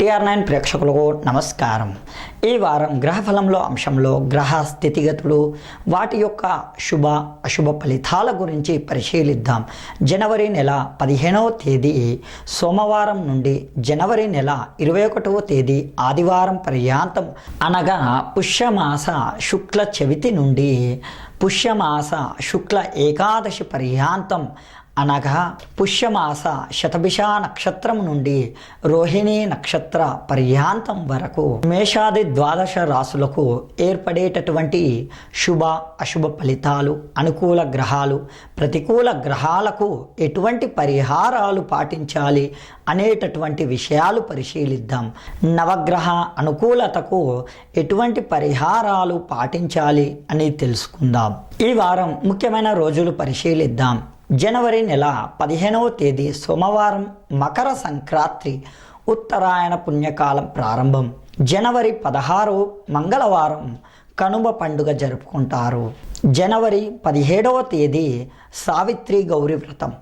TR nine ప్రేక్షకులకు నమస్కారం. ఈ వారం గ్రహఫలంలో అంశంలో గ్రహ స్థితిగతులు వాటి యొక్క శుభ అశుభ ఫలితాల గురించి పరిశీలిద్దాం. జనవరి నెల పదిహేనవ తేదీ సోమవారం నుండి జనవరి నెల ఇరవై ఒకటవ తేదీ ఆదివారం పర్యాంతం అనగా పుష్యమాస శుక్ల చవితి నుండి పుష్యమాస శుక్ల ఏకాదశి పర్యాంతం అనగా పుష్యమాస శతభిష నక్షత్రం నుండి రోహిణి నక్షత్ర పర్యాంతం వరకు మేషాది ద్వాదశ రాసులకు ఏర్పడేటటువంటి శుభ అశుభ ఫలితాలు అనుకూల గ్రహాలు ప్రతికూల గ్రహాలకు ఎటువంటి పరిహారాలు పాటించాలి అనేటటువంటి విషయాలు పరిశీలిద్దాం. నవగ్రహ అనుకూలతకు ఎటువంటి పరిహారాలు పాటించాలి అని తెలుసుకుందాం. ఈ వారం ముఖ్యమైన రోజులు పరిశీలిద్దాం. జనవరి నెల పదిహేనవ తేదీ సోమవారం మకర సంక్రాంతి ఉత్తరాయణ పుణ్యకాలం ప్రారంభం. జనవరి పదహారు మంగళవారం కనుమ పండుగ జరుపుకుంటారు. జనవరి పదిహేడవ తేదీ సావిత్రి గౌరీ వ్రతం.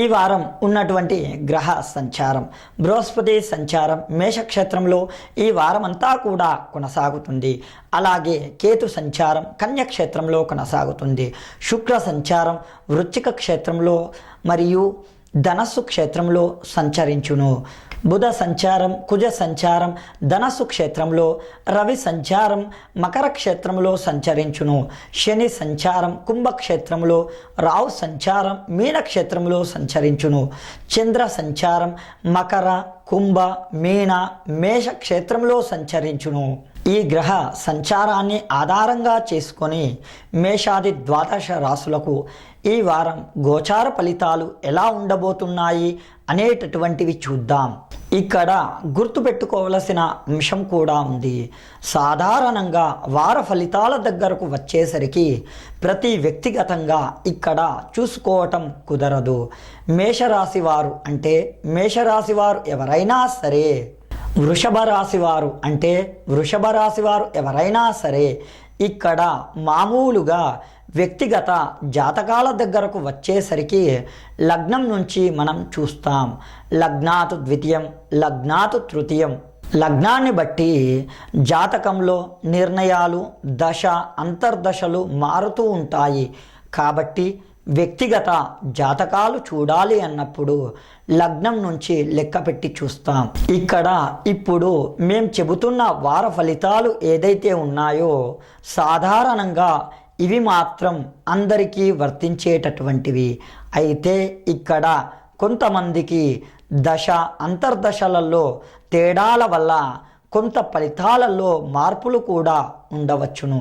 ఈ వారం ఉన్నటువంటి గ్రహ సంచారం బృహస్పతి సంచారం మేషక్షేత్రంలో ఈ వారం అంతా కూడా కొనసాగుతుంది. అలాగే కేతు సంచారం కన్యక్షేత్రంలో కొనసాగుతుంది. శుక్ర సంచారం వృచ్చిక క్షేత్రంలో మరియు ధనస్సు క్షేత్రంలో సంచరించును. బుధ సంచారం కుజ సంచారం ధనస్సు క్షేత్రంలో రవి సంచారం మకర క్షేత్రంలో సంచరించును. శని సంచారం కుంభక్షేత్రంలో రావు సంచారం మీనక్షేత్రంలో సంచరించును. చంద్ర సంచారం మకర కుంభ మీన మేష క్షేత్రంలో సంచరించును. ఈ గ్రహ సంచారాన్ని ఆధారంగా చేసుకొని మేషాది ద్వాదశ రాసులకు ఈ వారం గోచార ఫలితాలు ఎలా ఉండబోతున్నాయి అనేటటువంటివి చూద్దాం. ఇక్కడ గుర్తుపెట్టుకోవలసిన అంశం కూడా ఉంది. సాధారణంగా వార ఫలితాల దగ్గరకు వచ్చేసరికి ప్రతి వ్యక్తిగతంగా ఇక్కడ చూసుకోవటం కుదరదు. మేషరాశి వారు అంటే మేషరాశి వారు ఎవరైనా సరే వృషభ రాశి వారు అంటే వృషభ రాశి వారు ఎవరైనా సరే ఇక్కడ మామూలుగా వ్యక్తిగత జాతకాల దగ్గరకు వచ్చేసరికి లగ్నం నుంచి మనం చూస్తాం. లగ్నాతు ద్వితీయం లగ్నాతు తృతీయం. లగ్నాన్ని బట్టి జాతకంలో నిర్ణయాలు దశ అంతర్దశలు మారుతూ ఉంటాయి. కాబట్టి వ్యక్తిగత జాతకాలు చూడాలి అన్నప్పుడు లగ్నం నుంచి లెక్క పెట్టి చూస్తాం. ఇక్కడ ఇప్పుడు మేం చెబుతున్న వార ఫలితాలు ఏదైతే ఉన్నాయో సాధారణంగా ఇవి మాత్రం అందరికీ వర్తించేటటువంటివి. అయితే ఇక్కడ కొంతమందికి దశ అంతర్దశలలో తేడాల వల్ల కొంత ఫలితాలలో మార్పులు కూడా ఉండవచ్చును.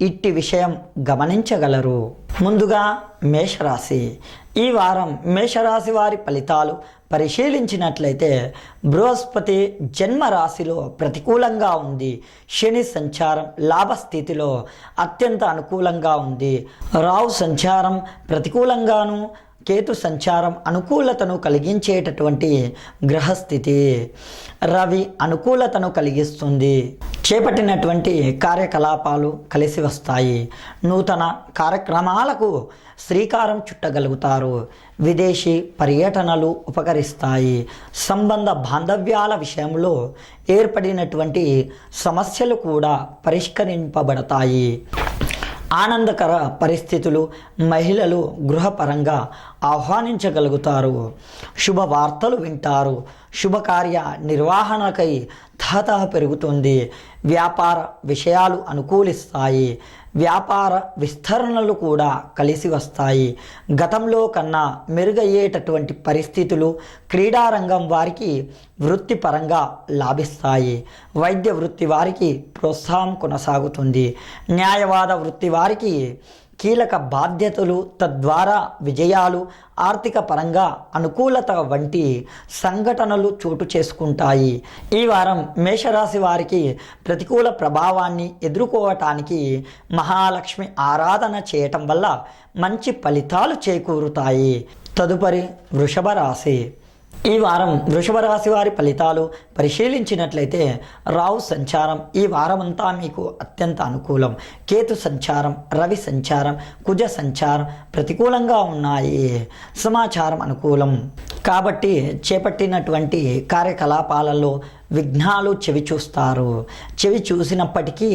ఇట్టి విషయం గమనించగలరు. ముందుగా మేషరాశి. ఈ వారం మేషరాశి వారి ఫలితాలు పరిశీలించినట్లయితే బృహస్పతి జన్మరాశిలో ప్రతికూలంగా ఉంది. శని సంచారం లాభస్థితిలో అత్యంత అనుకూలంగా ఉంది. రావు సంచారం ప్రతికూలంగాను కేతు సంచారం అనుకూలతను కలిగించేటటువంటి గ్రహస్థితి. రవి అనుకూలతను కలిగిస్తుంది. చేపట్టినటువంటి కార్యకలాపాలు కలిసి వస్తాయి. నూతన కార్యక్రమాలకు శ్రీకారం చుట్టగలుగుతారు. విదేశీ పర్యటనలు ఉపకరిస్తాయి. సంబంధ బాంధవ్యాల విషయంలో ఏర్పడినటువంటి సమస్యలు కూడా పరిష్కరింపబడతాయి. ఆనందకర పరిస్థితులు మహిళలు గృహపరంగా ఆహ్వానించగలుగుతారు. శుభవార్తలు వింటారు. శుభకార్య నిర్వహణకై తాత పెరుగుతుంది. వ్యాపార విషయాలు అనుకూలిస్తాయి. వ్యాపార విస్తరణలు కూడా కలిసి వస్తాయి. గతంలో కన్నా మెరుగయ్యేటటువంటి పరిస్థితులు క్రీడారంగం వారికి వృత్తిపరంగా లాభిస్తాయి. వైద్య వృత్తి వారికి ప్రోత్సాహం కొనసాగుతుంది. న్యాయవాద వృత్తి వారికి కీలక బాధ్యతలు తద్వారా విజయాలు ఆర్థిక పరంగా అనుకూలత వంటి సంఘటనలు చోటు చేసుకుంటాయి. ఈ వారం మేషరాశి వారికి ప్రతికూల ప్రభావాన్ని ఎదుర్కోవటానికి మహాలక్ష్మి ఆరాధన చేయటం వల్ల మంచి ఫలితాలు చేకూరుతాయి. తదుపరి వృషభ రాశి. ఈ వారం వృషభ రాశి వారి ఫలితాలు పరిశీలించినట్లయితే రావు సంచారం ఈ వారమంతా మీకు అత్యంత అనుకూలం. కేతు సంచారం రవి సంచారం కుజ సంచారం ప్రతికూలంగా ఉన్నాయి. సమాచారం అనుకూలం. కాబట్టి చేపట్టినటువంటి కార్యకలాపాలలో విఘ్నాలు చెవి చూస్తారు. చెవి చూసినప్పటికీ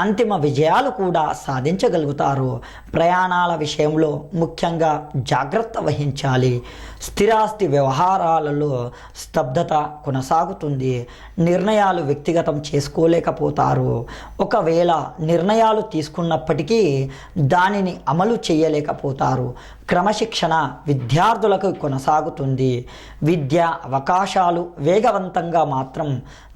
అంతిమ విజయాలు కూడా సాధించగలుగుతారు. ప్రయాణాల విషయంలో ముఖ్యంగా జాగ్రత్త వహించాలి. స్థిరాస్తి వ్యవహారాలలో స్తబ్దత కొనసాగుతుంది. నిర్ణయాలు వ్యక్తిగతం చేసుకోలేకపోతారు. ఒకవేళ నిర్ణయాలు తీసుకున్నప్పటికీ దానిని అమలు చేయలేకపోతారు. క్రమశిక్షణ విద్యార్థులకు కొనసాగుతుంది. విద్య అవకాశాలు వేగవంతంగా మాత్రం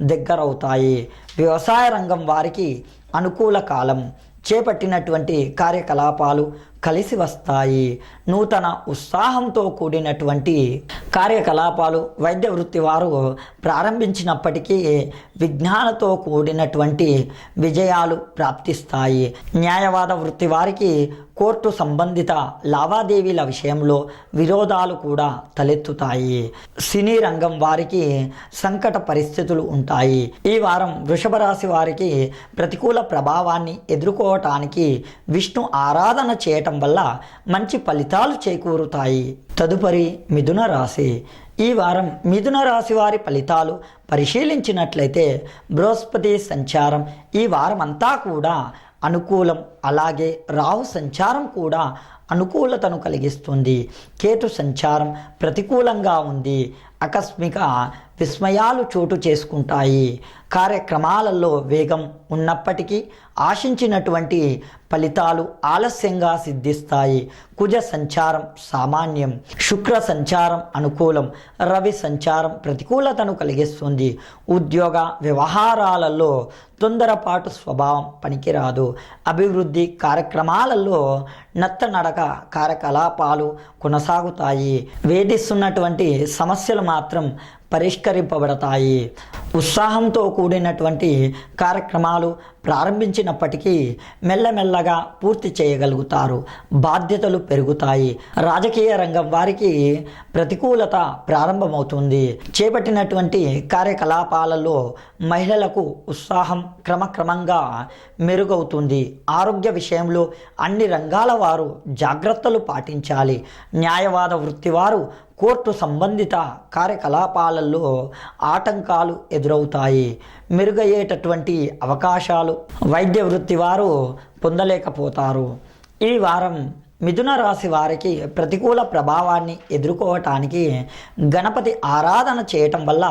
దగ్గరవుతాయి. వ్యవసాయ రంగం వారికి అనుకూల కాలం. చేపట్టినటువంటి కార్యకలాపాలు కలిసి వస్తాయి. నూతన ఉత్సాహంతో కూడినటువంటి కార్యకలాపాలు వైద్య వృత్తి వారు ప్రారంభించినప్పటికీ విజ్ఞానతో కూడినటువంటి విజయాలు ప్రాప్తిస్తాయి. న్యాయవాద వృత్తి వారికి కోర్టు సంబంధిత లావాదేవీల విషయంలో విరోధాలు కూడా తలెత్తుతాయి. సినీ రంగం వారికి సంకట పరిస్థితులు ఉంటాయి. ఈ వారం వృషభ రాశి వారికి ప్రతికూల ప్రభావాన్ని ఎదుర్కోవటానికి విష్ణు ఆరాధన చేయటం వల్ల మంచి ఫలితాలు చేకూరుతాయి. తదుపరి మిథున రాశి. ఈ వారం మిథున రాశి వారి ఫలితాలు పరిశీలించినట్లయితే బృహస్పతి సంచారం ఈ వారం అంతా కూడా అనుకూలం. అలాగే రాహు సంచారం కూడా అనుకూలతను కలిగిస్తుంది. కేతు సంచారం ప్రతికూలంగా ఉంది. ఆకస్మిక విస్మయాలు చోటు చేసుకుంటాయి. కార్యక్రమాలలో వేగం ఉన్నప్పటికీ ఆశించినటువంటి ఫలితాలు ఆలస్యంగా సిద్ధిస్తాయి. కుజ సంచారం సామాన్యం శుక్ర సంచారం అనుకూలం రవి సంచారం ప్రతికూలతను కలిగిస్తుంది. ఉద్యోగ వ్యవహారాలలో తొందరపాటు స్వభావం పనికిరాదు. అభివృద్ధి కార్యక్రమాలలో నత్తనడక కార్యకలాపాలు కొనసాగుతాయి. వేధిస్తున్నటువంటి సమస్యలు మాత్రం పరిష్కరింపబడతాయి. ఉత్సాహంతో కూడినటువంటి కార్యక్రమాలు ప్రారంభించినప్పటికీ మెల్లమెల్లగా పూర్తి చేయగలుగుతారు. బాధ్యతలు పెరుగుతాయి. రాజకీయ రంగం వారికి ప్రతికూలత ప్రారంభమవుతుంది. చేపట్టినటువంటి కార్యకలాపాలలో మహిళలకు ఉత్సాహం క్రమక్రమంగా మెరుగవుతుంది. ఆరోగ్య విషయంలో అన్ని రంగాల వారు జాగ్రత్తలు పాటించాలి. న్యాయవాద వృత్తివారు కోర్టు సంబంధిత కార్యకలాపాలలో ఆటంకాలు ఎదురవుతాయి. మెరుగయ్యేటటువంటి అవకాశాలు వైద్య వృత్తి వారు పొందలేకపోతారు. ఈ వారం మిథున రాశి వారికి ప్రతికూల ప్రభావాన్ని ఎదుర్కోవటానికి గణపతి ఆరాధన చేయటం వల్ల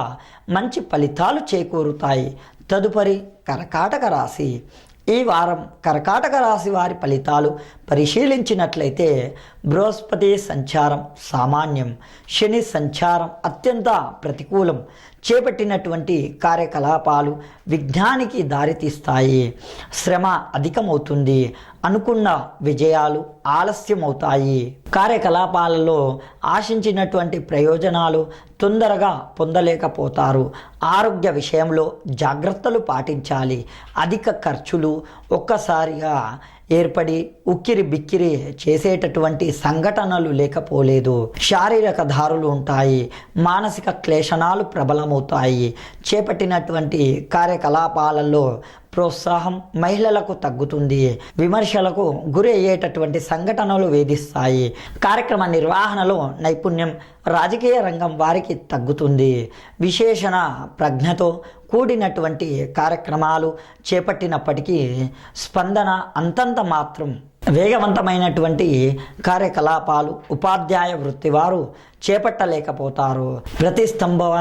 మంచి ఫలితాలు చేకూరుతాయి. తదుపరి కర్కాటక రాశి. ఈ వారం కర్కాటక రాశి వారి ఫలితాలు పరిశీలించినట్లయితే బృహస్పతి సంచారం సామాన్యం. శని సంచారం అత్యంత ప్రతికూలం. చేపట్టినటువంటి కార్యకలాపాలు విఘ్నానికి దారితీస్తాయి. శ్రమ అధికమవుతుంది. అనుకున్న విజయాలు ఆలస్యమవుతాయి. కార్యకలాపాలలో ఆశించినటువంటి ప్రయోజనాలు తొందరగా పొందలేకపోతారు. ఆరోగ్య విషయంలో జాగ్రత్తలు పాటించాలి. అధిక ఖర్చులు ఒక్కసారిగా ఏర్పడి ఉక్కిరి బిక్కిరి చేసేటటువంటి సంఘటనలు లేకపోలేదు. శారీరక దారులు ఉంటాయి. మానసిక క్లేశనాలు ప్రబలమవుతాయి. చేపట్టినటువంటి కార్యకలాపాలలో ప్రోత్సాహం మహిళలకు తగ్గుతుంది. విమర్శలకు గురి అయ్యేటటువంటి సంఘటనలు వేధిస్తాయి. కార్యక్రమ నిర్వహణలో నైపుణ్యం రాజకీయ రంగం వారికి తగ్గుతుంది. విశేషణ ప్రజ్ఞతో కూడినటువంటి కార్యక్రమాలు చేపట్టినప్పటికీ స్పందన అంతంత మాత్రం వేగవంతమైనటువంటి కార్యకలాపాలు ఉపాధ్యాయ వృత్తి వారు చేపట్టలేకపోతారు. ప్రతిస్తంభవ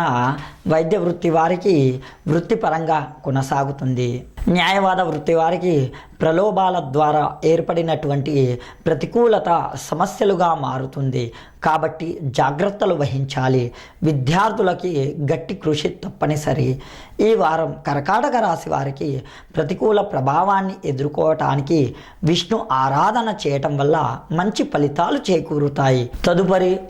వైద్య వృత్తి వారికి వృత్తిపరంగా కొనసాగుతుంది. న్యాయవాద వృత్తి వారికి ప్రలోభాల ద్వారా ఏర్పడినటువంటి ప్రతికూలత సమస్యలుగా మారుతుంది. కాబట్టి జాగ్రత్తలు వహించాలి. విద్యార్థులకి గట్టి కృషి తప్పనిసరి. ఈ వారం కర్కాటక రాశి వారికి ప్రతికూల ప్రభావాన్ని ఎదుర్కోవటానికి విష్ణు ఆరాధన చేయటం వల్ల మంచి ఫలితాలు చేకూరుతాయి. తదుపరి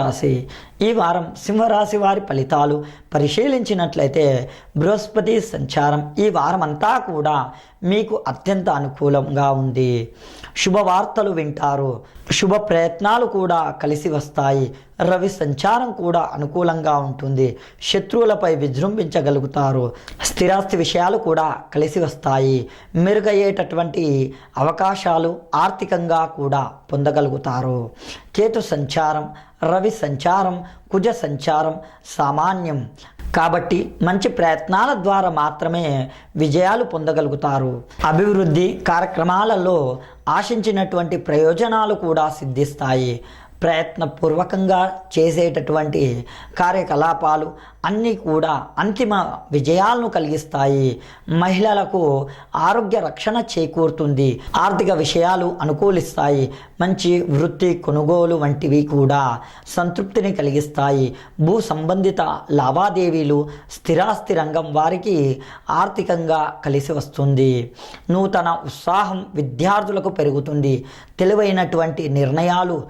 సింహరాశి. ఈ వారం సింహరాశి వారి ఫలితాలు పరిశీలించినట్లయితే బృహస్పతి సంచారం ఈ వారం అంతా కూడా మీకు అత్యంత అనుకూలంగా ఉంది. శుభవార్తలు వింటారు. శుభ ప్రయత్నాలు కూడా కలిసి వస్తాయి. రవి సంచారం కూడా అనుకూలంగా ఉంటుంది. శత్రువులపై విజృంభించగలుగుతారు. స్థిరాస్తి విషయాలు కూడా కలిసి వస్తాయి. మెరుగయ్యేటటువంటి అవకాశాలు ఆర్థికంగా కూడా పొందగలుగుతారు. కేతు సంచారం రవి సంచారం కుజ సంచారం సామాన్యం. కాబట్టి మంచి ప్రయత్నాల ద్వారా మాత్రమే విజయాలు పొందగలుగుతారు. అభివృద్ధి కార్యక్రమాలలో ఆశించినటువంటి ప్రయోజనాలు కూడా సిద్ధిస్తాయి. ప్రయత్నపూర్వకంగా చేసేటటువంటి కార్యకలాపాలు అన్నీ కూడా అంతిమ విజయాలను కలిగిస్తాయి. మహిళలకు ఆరోగ్య రక్షణ చేకూరుతుంది. ఆర్థిక విషయాలు అనుకూలిస్తాయి. మంచి వృత్తి కొనుగోలు వంటివి కూడా సంతృప్తిని కలిగిస్తాయి. భూ సంబంధిత లావాదేవీలు స్థిరాస్తి రంగం వారికి ఆర్థికంగా కలిసి వస్తుంది. నూతన ఉత్సాహం విద్యార్థులకు పెరుగుతుంది. తెలివైనటువంటి నిర్ణయాలు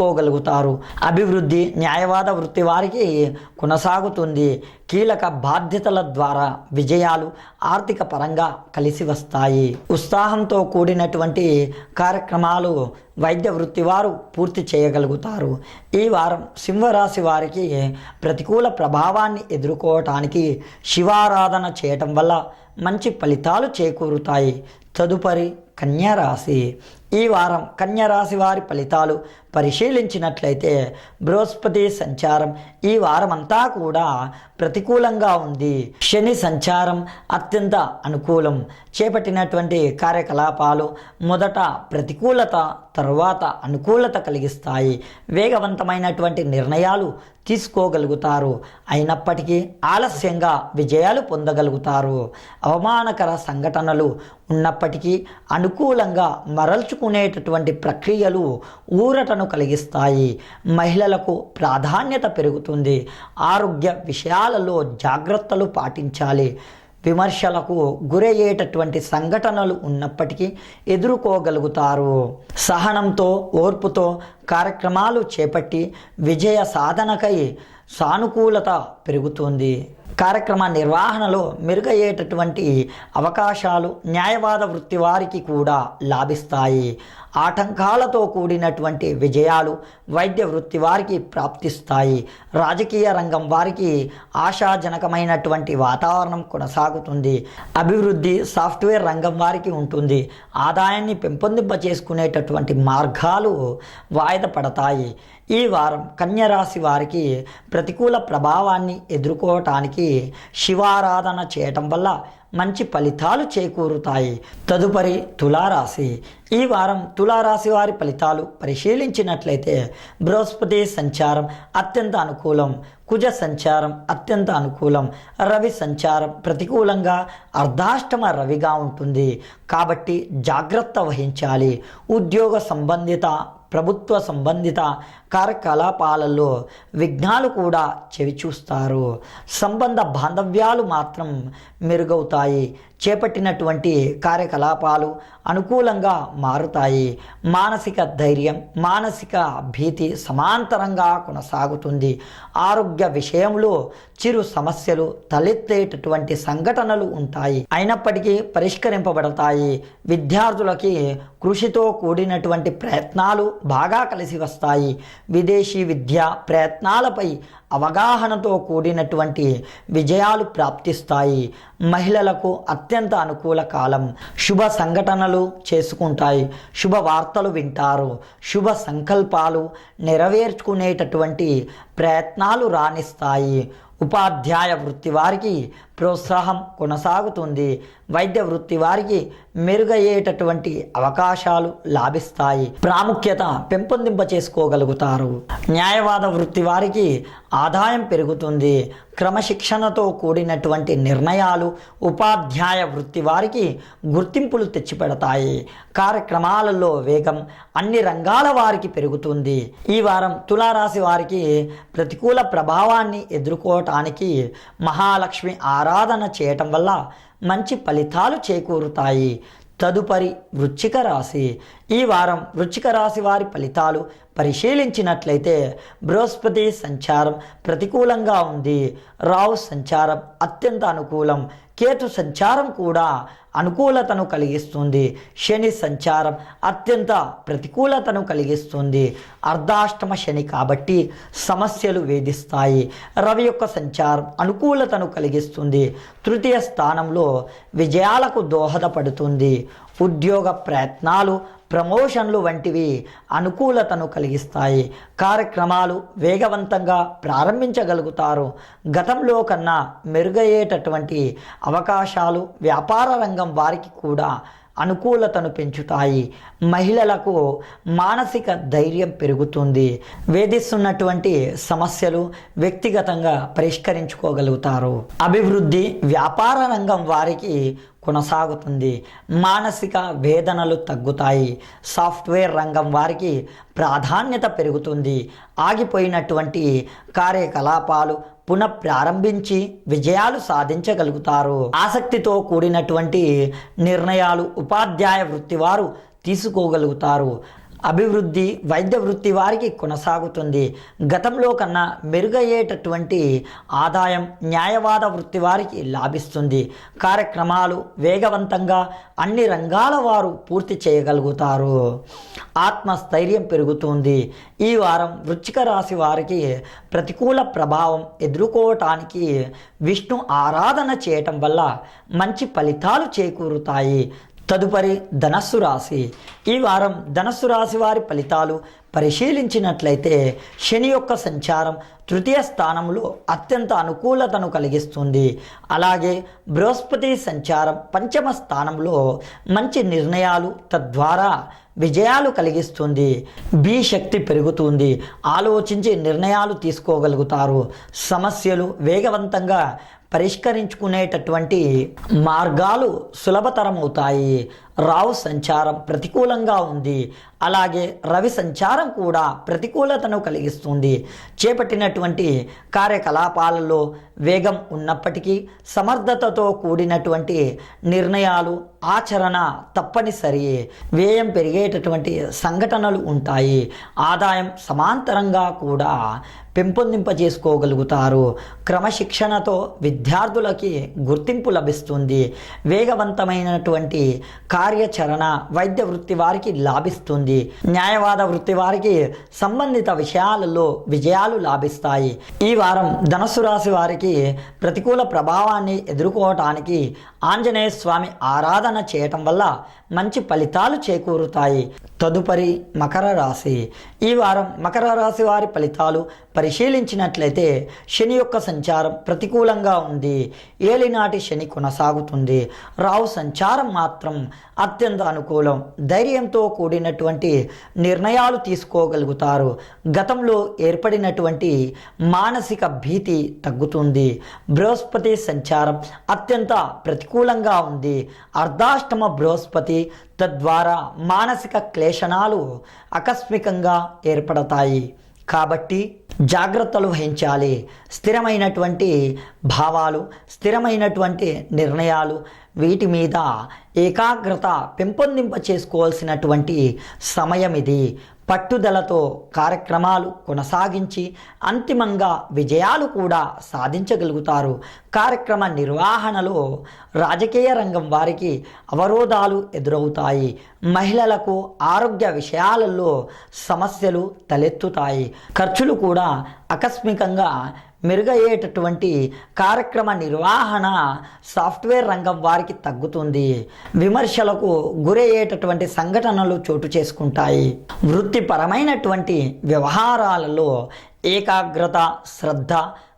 తీసుకోగలుగుతారు అభివృద్ధి న్యాయవాద వృత్తి వారికి కొనసాగుతుంది. కీలక బాధ్యతల ద్వారా విజయాలు ఆర్థిక పరంగా కలిసి వస్తాయి. ఉత్సాహంతో కూడినటువంటి కార్యక్రమాలు వైద్య వృత్తి వారు పూర్తి చేయగలుగుతారు. ఈ వారం సింహరాశి వారికి ప్రతికూల ప్రభావాన్ని ఎదుర్కోవటానికి శివారాధన చేయటం వల్ల మంచి ఫలితాలు చేకూరుతాయి. తదుపరి కన్యారాశి ఈ వారం కన్యారాశి వారి ఫలితాలు పరిశీలించినట్లయితే బృహస్పతి సంచారం ఈ వారమంతా కూడా ప్రతికూలంగా ఉంది. శని సంచారం అత్యంత అనుకూలం. చేపట్టినటువంటి కార్యకలాపాలు మొదట ప్రతికూలత తరువాత అనుకూలత కలిగిస్తాయి. వేగవంతమైనటువంటి నిర్ణయాలు తీసుకోగలుగుతారు. అయినప్పటికీ ఆలస్యంగా విజయాలు పొందగలుగుతారు. అవమానకర సంఘటనలు ఉన్నప్పటికీ అనుకూలంగా మరల్చుకునేటటువంటి ప్రక్రియలు ఊరటను కలిగిస్తాయి. మహిళలకు ప్రాధాన్యత పెరుగుతుంది. ఆరోగ్య విషయాలలో జాగ్రత్తలు పాటించాలి. విమర్శలకు గురయ్యేటటువంటి సంఘటనలు ఉన్నప్పటికీ ఎదుర్కోగలుగుతారు. సహనంతో ఓర్పుతో కార్యక్రమాలు చేపట్టి విజయ సాధనకై సానుకూలత పెరుగుతుంది. కార్యక్రమ నిర్వహణలో మెరుగయ్యేటటువంటి అవకాశాలు న్యాయవాద వృత్తి వారికి కూడా లాభిస్తాయి. ఆటంకాలతో కూడినటువంటి విజయాలు వైద్య వృత్తి వారికి ప్రాప్తిస్తాయి. రాజకీయ రంగం వారికి ఆశాజనకమైనటువంటి వాతావరణం కొనసాగుతుంది. అభివృద్ధి సాఫ్ట్వేర్ రంగం వారికి ఉంటుంది. ఆదాయాన్ని పెంపొందింప చేసుకునేటటువంటి మార్గాలు వాయిదా పడతాయి. ఈ వారం కన్యరాశి వారికి ప్రతికూల ప్రభావాన్ని ఎదుర్కోవటానికి శివారాధన చేయటం వల్ల మంచి ఫలితాలు చేకూరుతాయి. తదుపరి తులారాశి. ఈ వారం తులారాశి వారి ఫలితాలు పరిశీలించినట్లయితే బృహస్పతి సంచారం అత్యంత అనుకూలం కుజ సంచారం అత్యంత అనుకూలం రవి సంచారం ప్రతికూలంగా అర్ధాష్టమ రవిగా ఉంటుంది. కాబట్టి జాగ్రత్త వహించాలి. ఉద్యోగ సంబంధిత ప్రభుత్వ సంబంధిత కార్యకలాపాలలో విఘ్నాలు కూడా చెవిచూస్తారు. సంబంధ బాంధవ్యాలు మాత్రం మెరుగవుతాయి. చేపట్టినటువంటి కార్యకలాపాలు అనుకూలంగా మారుతాయి. మానసిక ధైర్యం మానసిక భీతి సమాంతరంగా కొనసాగుతుంది. ఆరోగ్య విషయంలో చిరు సమస్యలు తలెత్తేటటువంటి సంఘటనలు ఉంటాయి. అయినప్పటికీ పరిష్కరింపబడతాయి. విద్యార్థులకి కృషితో కూడినటువంటి ప్రయత్నాలు బాగా కలిసి వస్తాయి. విదేశీ విద్య ప్రయత్నాలపై అవగాహనతో కూడినటువంటి విజయాలు ప్రాప్తిస్తాయి. మహిళలకు అత్యంత అనుకూల కాలం. శుభ సంఘటనలు చేసుకుంటాయి. శుభ వార్తలు వింటారు. శుభ సంకల్పాలు నెరవేర్చుకునేటటువంటి ప్రయత్నాలు రాణిస్తాయి. ఉపాధ్యాయ వృత్తి వారికి ప్రోత్సాహం కొనసాగుతుంది. వైద్య వృత్తి వారికి మెరుగయ్యేటటువంటి అవకాశాలు లాభిస్తాయి. ప్రాముఖ్యత పెంపొందింప చేసుకోగలుగుతారు న్యాయవాద వృత్తి వారికి ఆదాయం పెరుగుతుంది. క్రమశిక్షణతో కూడినటువంటి నిర్ణయాలు ఉపాధ్యాయ వృత్తి వారికి గుర్తింపులు తెచ్చిపెడతాయి. కార్యక్రమాలలో వేగం అన్ని రంగాల వారికి పెరుగుతుంది. ఈ వారం తులారాశి వారికి ప్రతికూల ప్రభావాన్ని ఎదుర్కోవటానికి మహాలక్ష్మి ఆరాధన చేయటం వల్ల మంచి ఫలితాలు చేకూరుతాయి. తదుపరి వృచ్చిక రాశి. ఈ వారం వృచ్చిక రాశి వారి ఫలితాలు పరిశీలించినట్లయితే బృహస్పతి సంచారం ప్రతికూలంగా ఉంది. రావు సంచారం అత్యంత అనుకూలం. కేతు సంచారం కూడా అనుకూలతను కలిగిస్తుంది. శని సంచారం అత్యంత ప్రతికూలతను కలిగిస్తుంది. అర్ధాష్టమ శని కాబట్టి సమస్యలు వేధిస్తాయి. రవి యొక్క సంచారం అనుకూలతను కలిగిస్తుంది. తృతీయ స్థానంలో విజయాలకు దోహదపడుతుంది. ఉద్యోగ ప్రయత్నాలు ప్రమోషన్లు వంటివి అనుకూలతను కలిగిస్తాయి. కార్యక్రమాలు వేగవంతంగా ప్రారంభించగలుగుతారు. గతంలో కన్నా మెరుగయ్యేటటువంటి అవకాశాలు వ్యాపార రంగం వారికి కూడా అనుకూలతను పెంచుతాయి. మహిళలకు మానసిక ధైర్యం పెరుగుతుంది. వేధిస్తున్నటువంటి సమస్యలు వ్యక్తిగతంగా పరిష్కరించుకోగలుగుతారు. అభివృద్ధి వ్యాపార రంగం వారికి కొనసాగుతుంది. మానసిక వేదనలు తగ్గుతాయి. సాఫ్ట్వేర్ రంగం వారికి ప్రాధాన్యత పెరుగుతుంది. ఆగిపోయినటువంటి కార్యకలాపాలు పునః ప్రారంభించి విజయాలు సాధించగలుగుతారు. ఆసక్తితో కూడినటువంటి నిర్ణయాలు ఉపాధ్యాయ వృత్తి వారు తీసుకోగలుగుతారు. అభివృద్ధి వైద్య వృత్తి వారికి కొనసాగుతుంది. గతంలో కన్నా మెరుగయ్యేటటువంటి ఆదాయం న్యాయవాద వృత్తి వారికి లాభిస్తుంది. కార్యక్రమాలు వేగవంతంగా అన్ని రంగాల వారు పూర్తి చేయగలుగుతారు. ఆత్మస్థైర్యం పెరుగుతుంది. ఈ వారం వృచ్చిక రాశి వారికి ప్రతికూల ప్రభావం ఎదుర్కోవటానికి విష్ణు ఆరాధన చేయటం వల్ల మంచి ఫలితాలు చేకూరుతాయి. తదుపరి ధనస్సు రాశి. ఈ వారం ధనస్సు రాశి వారి ఫలితాలు పరిశీలించినట్లయితే శని యొక్క సంచారం తృతీయ స్థానంలో అత్యంత అనుకూలతను కలిగిస్తుంది. అలాగే బృహస్పతి సంచారం పంచమ స్థానంలో మంచి నిర్ణయాలు తద్వారా విజయాలు కలిగిస్తుంది. బి శక్తి పెరుగుతుంది. ఆలోచించి నిర్ణయాలు తీసుకోగలుగుతారు. సమస్యలు వేగవంతంగా పరిష్కరించుకునేటటువంటి మార్గాలు సులభతరం అవుతాయి రావు సంచారం ప్రతికూలంగా ఉంది. అలాగే రవి సంచారం కూడా ప్రతికూలతను కలిగిస్తుంది. చేపట్టినటువంటి కార్యకలాపాలలో వేగం ఉన్నప్పటికీ సమర్థతతో కూడినటువంటి నిర్ణయాలు ఆచరణ తప్పనిసరి. వ్యయం పెరిగేటటువంటి సంఘటనలు ఉంటాయి. ఆదాయం సమాంతరంగా కూడా పెంపొందింపజేసుకోగలుగుతారు. క్రమశిక్షణతో విద్యార్థులకి గుర్తింపు లభిస్తుంది. వేగవంతమైనటువంటి కార్యాచరణ వైద్య వృత్తి వారికి లాభిస్తుంది. న్యాయవాద వృత్తి వారికి సంబంధిత విషయాలలో విజయాలు లాభిస్తాయి. ఈ వారం ధనస్సు రాశి వారికి ప్రతికూల ప్రభావాన్ని ఎదుర్కోవటానికి ఆంజనేయ స్వామి ఆరాధన చేయటం వల్ల మంచి ఫలితాలు చేకూరుతాయి. తదుపరి మకర రాశి. ఈ వారం మకర రాశి వారి ఫలితాలు పరిశీలించినట్లయితే శని యొక్క సంచారం సంచారం ప్రతికూలంగా ఉంది. ఏలినాటి శని కొనసాగుతుంది. రావు సంచారం మాత్రం అత్యంత అనుకూలం. ధైర్యంతో కూడినటువంటి నిర్ణయాలు తీసుకోగలుగుతారు. గతంలో ఏర్పడినటువంటి మానసిక భీతి తగ్గుతుంది. బృహస్పతి సంచారం అత్యంత ప్రతికూలంగా ఉంది. అర్ధాష్టమ బృహస్పతి తద్వారా మానసిక క్లేశనాలు ఆకస్మికంగా ఏర్పడతాయి. కాబట్టి జాగ్రత్తలు వహించాలి. స్థిరమైనటువంటి భావాలు స్థిరమైనటువంటి నిర్ణయాలు వీటి మీద ఏకాగ్రత పెంపొందింప చేసుకోవాల్సినటువంటి సమయం ఇది పట్టుదలతో కార్యక్రమాలు కొనసాగించి అంతిమంగా విజయాలు కూడా సాధించగలుగుతారు. కార్యక్రమ నిర్వహణలో రాజకీయ రంగం వారికి అవరోధాలు ఎదురవుతాయి. మహిళలకు ఆరోగ్య విషయాలలో సమస్యలు తలెత్తుతాయి. ఖర్చులు కూడా ఆకస్మికంగా మెరుగయ్యేటటువంటి కార్యక్రమ నిర్వహణ సాఫ్ట్వేర్ రంగం వారికి తగ్గుతుంది. విమర్శలకు గురయ్యేటటువంటి సంఘటనలు చోటు చేసుకుంటాయి. వృత్తిపరమైనటువంటి వ్యవహారాలలో ఏకాగ్రత శ్రద్ధ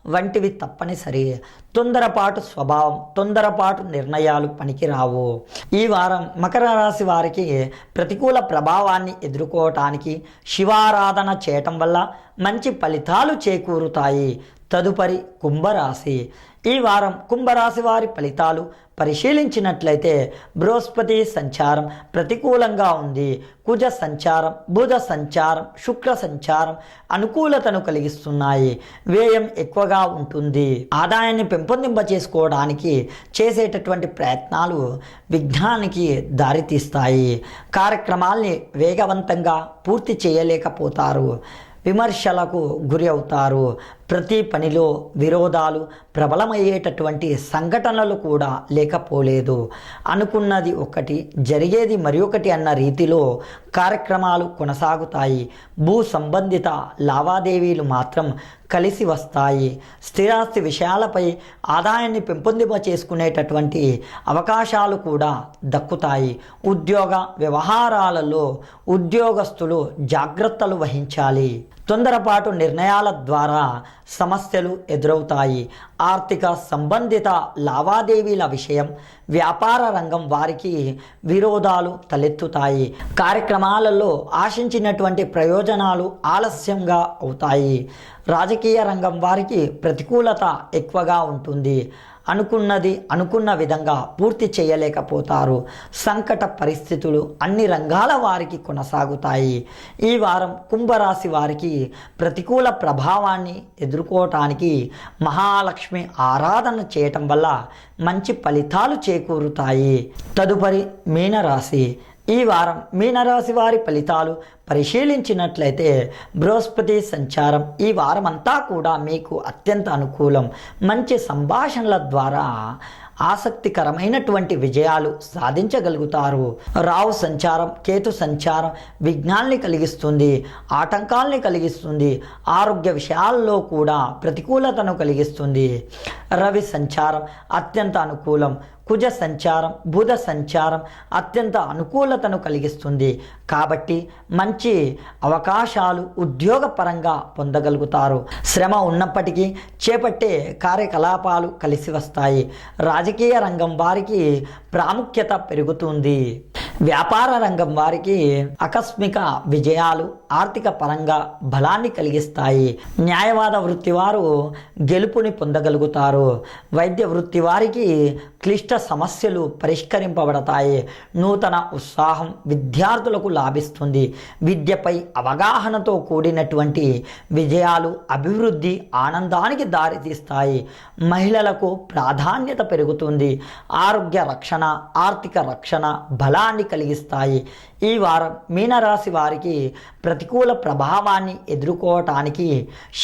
వంటివి తప్పనిసరి. తొందరపాటు స్వభావం తొందరపాటు నిర్ణయాలు పనికిరావు. ఈ వారం మకర రాశి వారికి ప్రతికూల ప్రభావాన్ని ఎదుర్కోవటానికి శివారాధన చేయటం వల్ల మంచి ఫలితాలు చేకూరుతాయి. తదుపరి కుంభరాశి. ఈ వారం కుంభరాశి వారి ఫలితాలు పరిశీలించినట్లయితే బృహస్పతి సంచారం ప్రతికూలంగా ఉంది. కుజ సంచారం బుధ సంచారం శుక్ర సంచారం అనుకూలతను కలిగిస్తున్నాయి. వ్యయం ఎక్కువగా ఉంటుంది. ఆదాయాన్ని పెంపొందింప చేసుకోవడానికి చేసేటటువంటి ప్రయత్నాలు విఘ్నానికి దారితీస్తాయి. కార్యక్రమాల్ని వేగవంతంగా పూర్తి చేయలేకపోతారు. విమర్శలకు గురి అవుతారు. ప్రతి పనిలో విరోధాలు ప్రబలమయ్యేటటువంటి సంఘటనలు కూడా లేకపోలేదు. అనుకున్నది ఒకటి జరిగేది మరొకటి అన్న రీతిలో కార్యక్రమాలు కొనసాగుతాయి. భూ సంబంధిత లావాదేవీలు మాత్రం కలిసి వస్తాయి. స్థిరాస్తి విషయాలపై ఆదాయాన్ని పెంపొందింప చేసుకునేటటువంటి అవకాశాలు కూడా దక్కుతాయి. ఉద్యోగ వ్యవహారాలలో ఉద్యోగస్తులు జాగ్రత్తలు వహించాలి. తొందరపాటు నిర్ణయాల ద్వారా సమస్యలు ఎదురవుతాయి. ఆర్థిక సంబంధిత లావాదేవీల విషయం వ్యాపార రంగం వారికి విరోధాలు తలెత్తుతాయి. కార్యక్రమాలలో ఆశించినటువంటి ప్రయోజనాలు ఆలస్యంగా అవుతాయి. రాజకీయ రంగం వారికి ప్రతికూలత ఎక్కువగా ఉంటుంది. అనుకున్నది అనుకున్న విధంగా పూర్తి చేయలేకపోతారు. సంకట పరిస్థితులు అన్ని రంగాల వారికి కొనసాగుతాయి. ఈ వారం కుంభరాశి వారికి ప్రతికూల ప్రభావాన్ని ఎదుర్కోవటానికి మహాలక్ష్మి ఆరాధన చేయటం వల్ల మంచి ఫలితాలు చేకూరుతాయి. తదుపరి మీనరాశి. ఈ వారం మీనరాశి వారి ఫలితాలు పరిశీలించినట్లయితే బృహస్పతి సంచారం ఈ వారం అంతా కూడా మీకు అత్యంత అనుకూలం. మంచి సంభాషణల ద్వారా ఆసక్తికరమైనటువంటి విజయాలు సాధించగలుగుతారు. రావు సంచారం కేతు సంచారం విఘ్నాల్ని కలిగిస్తుంది ఆటంకాల్ని కలిగిస్తుంది ఆరోగ్య విషయాల్లో కూడా ప్రతికూలతను కలిగిస్తుంది. రవి సంచారం అత్యంత అనుకూలం. కుజ సంచారం బుధ సంచారం అత్యంత అనుకూలతను కలిగిస్తుంది. కాబట్టి మంచి అవకాశాలు ఉద్యోగపరంగా పొందగలుగుతారు. శ్రమ ఉన్నప్పటికీ చేపట్టే కార్యకలాపాలు కలిసి వస్తాయి. రాజకీయ రంగం వారికి ప్రాముఖ్యత పెరుగుతుంది. వ్యాపార రంగం వారికి ఆకస్మిక విజయాలు ఆర్థిక పరంగా బలాన్ని కలిగిస్తాయి. న్యాయవాద వృత్తి వారు గెలుపుని పొందగలుగుతారు. వైద్య వృత్తి వారికి క్లిష్ట సమస్యలు పరిష్కరింపబడతాయి. నూతన ఉత్సాహం విద్యార్థులకు లాభిస్తుంది. విద్యపై అవగాహనతో కూడినటువంటి విజయాలు అభివృద్ధి ఆనందానికి దారితీస్తాయి. మహిళలకు ప్రాధాన్యత పెరుగుతుంది. ఆరోగ్య రక్షణ ఆర్థిక రక్షణ బలాన్ని కలిగిస్తాయి. ఈ వారం మీనరాశి వారికి ప్రతికూల ప్రభావాన్ని ఎదుర్కోవటానికి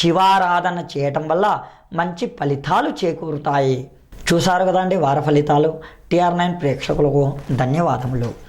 శివారాధన చేయటం వల్ల మంచి ఫలితాలు చేకూరుతాయి. చూశారు కదండి వార ఫలితాలు? టిఆర్ నైన్ ప్రేక్షకులకు ధన్యవాదములు.